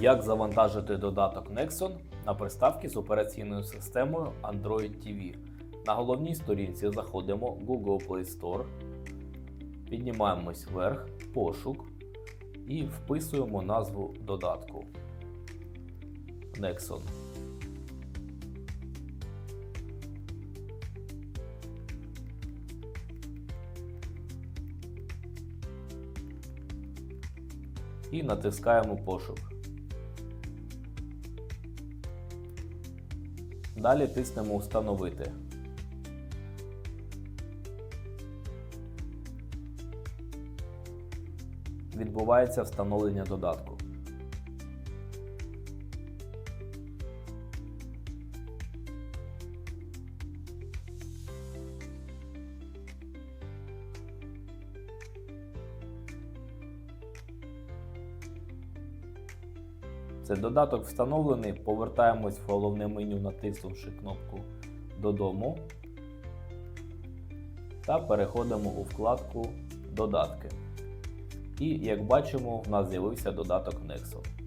Як завантажити додаток Nexon на приставки з операційною системою Android TV. На головній сторінці заходимо в Google Play Store, піднімаємось вверх, пошук і вписуємо назву додатку Nexon. І натискаємо пошук. Далі тиснемо Установити. Відбувається встановлення додатку. Це додаток встановлений. Повертаємось в головне меню, натиснувши кнопку Додому та переходимо у вкладку Додатки. І як бачимо, в нас з'явився додаток Nexo.